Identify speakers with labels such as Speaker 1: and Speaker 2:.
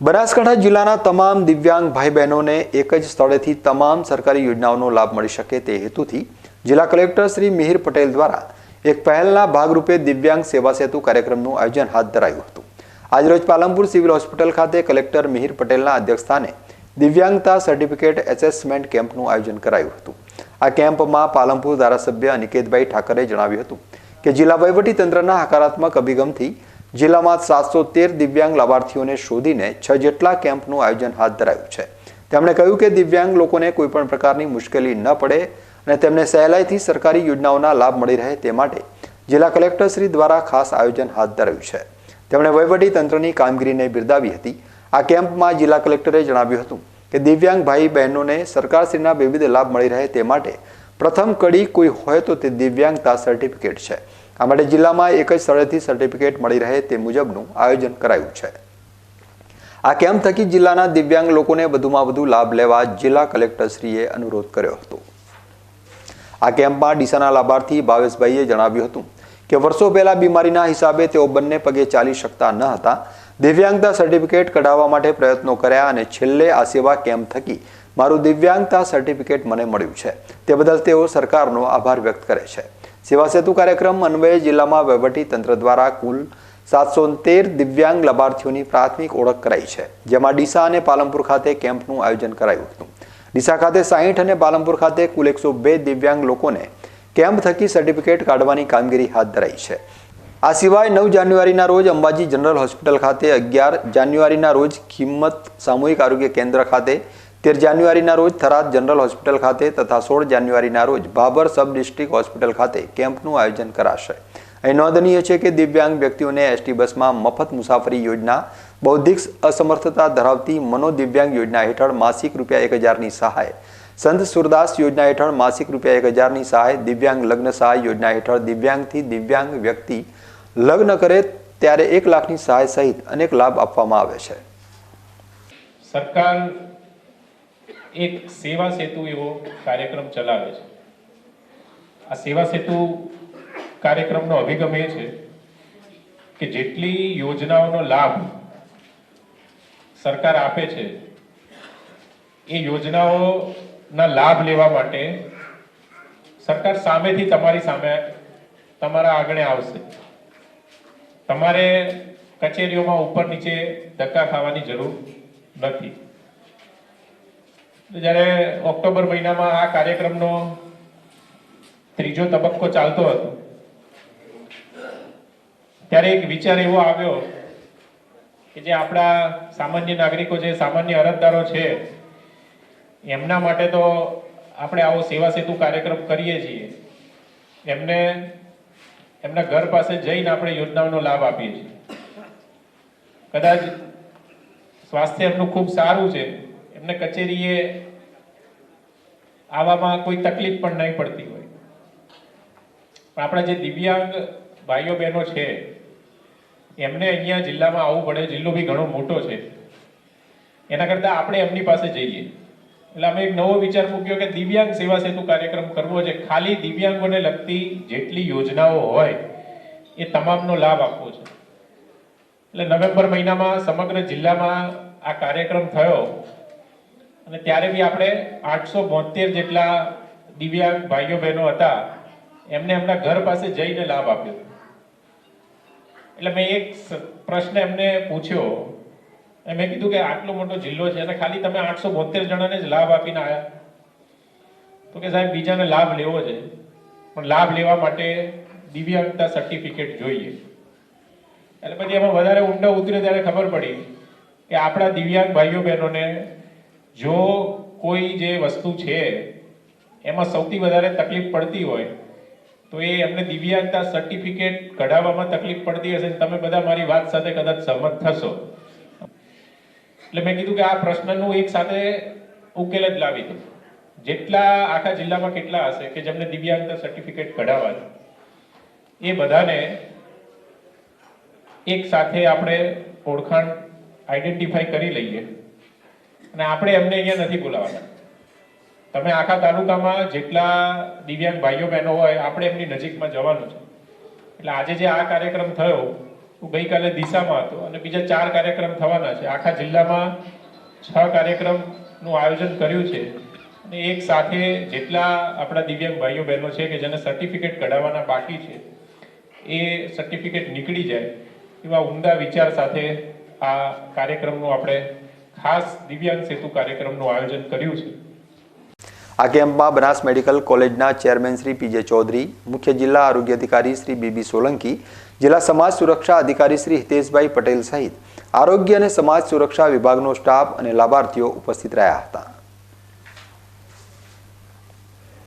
Speaker 1: બનાસકાંઠા જિલ્લાના તમામ દિવ્યાંગ ભાઈ બહેનોને એક જ સ્થળેથી તમામ સરકારી યોજનાઓનો લાભ મળી શકે તે હેતુથી જિલ્લા કલેક્ટર શ્રી મિહિર પટેલ દ્વારા એક પહેલના ભાગરૂપે દિવ્યાંગ સેવા સેતુ કાર્યક્રમનું આયોજન હાથ ધરાયું હતું. આજરોજ પાલનપુર સિવિલ હોસ્પિટલ ખાતે કલેક્ટર મિહિર પટેલના અધ્યક્ષસ્થાને દિવ્યાંગતા સર્ટિફિકેટ એસેસમેન્ટ કેમ્પનું આયોજન કરાયું હતું. આ કેમ્પમાં પાલનપુર ધારાસભ્ય અનિકેતભાઈ ઠાકરે જણાવ્યું હતું કે જિલ્લા વહીવટી તંત્રના હકારાત્મક અભિગમથી જિલ્લામાં સાતસો તેર દિવ્યાંગ લાભાર્થીઓને શોધીને છ જેટલા કેમ્પનું આયોજન હાથ ધરાયું છે. તેમણે કહ્યું કે દિવ્યાંગ લોકોને કોઈપણ પ્રકારની મુશ્કેલી ન પડે અને તેમને સહેલાઈથી સરકારી યોજનાઓના લાભ મળી રહે તે માટે જિલ્લા કલેક્ટરશ્રી દ્વારા ખાસ આયોજન હાથ ધરાયું છે. તેમણે તંત્રની કામગીરીને બિરદાવી હતી. આ કેમ્પમાં જિલ્લા કલેક્ટરે જણાવ્યું હતું કે દિવ્યાંગ ભાઈ બહેનોને સરકારશ્રીના વિવિધ લાભ મળી રહે તે માટે પ્રથમ કડી કોઈ હોય તો તે દિવ્યાંગતા સર્ટિફિકેટ છે. આ માટે જિલ્લામાં એક જ સ્થળેથી સર્ટિફિકેટ મળી રહે તે મુજબનું આયોજન કરાયું છે. આ કેમ્પ થકી જિલ્લાના દિવ્યાંગ લોકોને વધુમાં વધુ લાભ લેવા જિલ્લા કલેક્ટરશ્રીએ અનુરોધ કર્યો હતો. આ કેમ્પમાં ડીસાના લાભાર્થી ભાવેશભાઈએ જણાવ્યું હતું કે, વર્ષો પહેલા બીમારીના હિસાબે તેઓ બંને પગે ચાલી શકતા ન હતા. દિવ્યાંગતા સર્ટિફિકેટ કઢાવવા માટે પ્રયત્નો કર્યા અને છેલ્લે આ સેવા કેમ્પ થકી મારું દિવ્યાંગતા સર્ટિફિકેટ મને મળ્યું છે. તે બદલ તેઓ સરકારનો આભાર વ્યક્ત કરે છે. સેવા સેતુ કાર્યક્રમ અન્વયે જિલ્લામાં વહીવટી તંત્ર દ્વારા કુલ સાતસો તેર દિવ્યાંગ લાભાર્થીઓની પ્રાથમિક ઓળખ કરાઈ છે. જેમાં ડીસા અને પાલનપુર ખાતે કેમ્પનું આયોજન કરાયું હતું. ડીસા ખાતે સાહીઠ અને પાલનપુર ખાતે કુલ એકસો બે દિવ્યાંગ લોકોને કેમ્પ થકી સર્ટિફિકેટ કાઢવાની કામગીરી હાથ ધરાઈ છે. આ સિવાય નવ જાન્યુઆરીના રોજ અંબાજી જનરલ હોસ્પિટલ ખાતે અગિયાર જાન્યુઆરીના રોજ કિંમત સામૂહિક આરોગ્ય કેન્દ્ર ખાતે તેર જાન્યુઆરીના રોજ થરાદ જનરલ હોસ્પિટલ ખાતે તથા સોળ જાન્યુઆરીના રોજ ભાભર સબ ડિસ્ટ્રિક્ટ હોસ્પિટલ ખાતે કેમ્પનું આયોજન કરાશે. અહીં નોંધનીય છે કે દિવ્યાંગ વ્યક્તિઓને એસટી બસમાં મફત મુસાફરી યોજના, બૌદ્ધિક અસમર્થતા ધરાવતી મનોદિવ્યાંગ યોજના હેઠળ માસિક રૂપિયા એક હજારની સહાય, સંત સુરદાસ યોજના હેઠળ માસિક રૂપિયા એક હજારની સહાય, દિવ્યાંગ લગ્ન સહાય યોજના હેઠળ દિવ્યાંગથી દિવ્યાંગ વ્યક્તિ લગ્ન કરે ત્યારે એક લાખની સહાય સહિત અનેક લાભ આપવામાં આવે છે.
Speaker 2: સરકાર એક સેવા સેતુ એવો કાર્યક્રમ ચલાવે છે. આ સેવા સેતુ કાર્યક્રમનો અભિગમ એ છે કે જેટલી યોજનાઓનો લાભ સરકાર આપે છે, એ યોજનાઓના લાભ લેવા માટે સરકાર સામેથી તમારી સામે તમારા આગળ આવશે. તમારે કચેરીઓમાં ઉપર નીચે ધક્કા ખાવાની જરૂર નથી. જ્યારે ઓક્ટોબર મહિનામાં આ કાર્યક્રમનો ત્રીજો તબક્કો ચાલતો હતો, ત્યારે એક વિચાર એવો આવ્યો કે જે આપણા સામાન્ય નાગરિકો જે સામાન્ય અરજદારો છે, એમના માટે તો આપણે આવો સેવા સેતુ કાર્યક્રમ કરીએ છીએ. એમને, એમના ઘર પાસે જઈને આપણે યોજનાઓનો લાભ આપીએ છીએ. કદાચ સ્વાસ્થ્ય એમનું ખૂબ સારું છે એમને કચેરીએ આવવામાં કોઈ તકલીફ પણ નહીં પડતી હોય. પણ આપણા જે દિવ્યાંગ ભાઈઓ બહેનો છે, એમને અહીંયા જિલ્લામાં આવવું પડે. જિલ્લો બી ઘણો મોટો છે. એના કરતાં આપણે એમની પાસે જઈએ. એટલે અમે એક નવો વિચાર મૂક્યો કે દિવ્યાંગ સેવા સેતુ કાર્યક્રમ કરવો છે. ખાલી દિવ્યાંગોને લગતી જેટલી યોજનાઓ હોય, એ તમામનો લાભ આપવો છે. એટલે નવેમ્બર મહિનામાં સમગ્ર જિલ્લામાં આ કાર્યક્રમ થયો. અને ત્યારે બી આપણે આઠસો બોતેર જેટલા દિવ્યાંગ ભાઈઓ બહેનો હતા, એમને એમના ઘર પાસે જઈને લાભ આપ્યો. એટલે મેં એક પ્રશ્ન એમને પૂછ્યો મેં કીધું કે આટલો મોટો જિલ્લો છે અને ખાલી તમે આઠસો બોતેર જણાને જ લાભ આપીને આવ્યા તો કે સાહેબ, બીજાને લાભ લેવો છે, પણ લાભ લેવા માટે દિવ્યાંગતા સર્ટિફિકેટ જોઈએ. એટલે પછી એમાં વધારે ઊંડા ઉતરે ત્યારે ખબર પડી કે આપણા દિવ્યાંગ ભાઈઓ બહેનોને જો કોઈ જે વસ્તુ છે, એમાં સૌથી વધારે તકલીફ પડતી હોય, તો એ એમને દિવ્યાંગતા સર્ટિફિકેટ કઢાવવામાં તકલીફ પડતી હશે તમે બધા મારી વાત સાથે કદાચ સહમત થશો. એટલે મેં કીધું કે આ પ્રશ્નનું એક સાથે ઉકેલ જ લાવી દઉં. જેટલા આખા જિલ્લામાં કેટલા હશે કે જેમને દિવ્યાંગતા સર્ટિફિકેટ કઢાવવા એ બધાને એક સાથે આપણે ઓળખાણ આઈડેન્ટિફાઈ કરી લઈએ. અને આપણે એમને અહીંયા નથી બોલાવવાના. તમે આખા તાલુકામાં જેટલા દિવ્યાંગ ભાઈઓ બહેનો હોય, આપણે એમની નજીકમાં જવાનું છે. એટલે આજે જે આ કાર્યક્રમ થયો, હું ગઈકાલે દિશામાં હતો અને બીજા ચાર કાર્યક્રમ થવાના છે. આખા જિલ્લામાં છ કાર્યક્રમનું આયોજન કર્યું છે. અને એક સાથે જેટલા આપણા દિવ્યાંગ ભાઈઓ બહેનો છે કે જેને સર્ટિફિકેટ કઢાવવાના બાકી છે, એ સર્ટિફિકેટ નીકળી જાય એવા ઉમદા વિચાર સાથે આ કાર્યક્રમનું આપણે ખાસ દિવ્યાંગ સેતુ કાર્યક્રમનું આયોજન કર્યું છે.
Speaker 1: આ કેમ્પમાં બનાસ મેડિકલ કોલેજના chairman Shri P J Chaudhary, મુખ્ય જિલ્લા આરોગ્ય અધિકારી શ્રી બીબી સોલંકી, જિલ્લા સમાજ સુરક્ષા અધિકારી શ્રી હિતેશભાઈ પટેલ સહિત આરોગ્ય અને સમાજ સુરક્ષા વિભાગનો સ્ટાફ અને લાભાર્થીઓ ઉપસ્થિત રહ્યા હતા.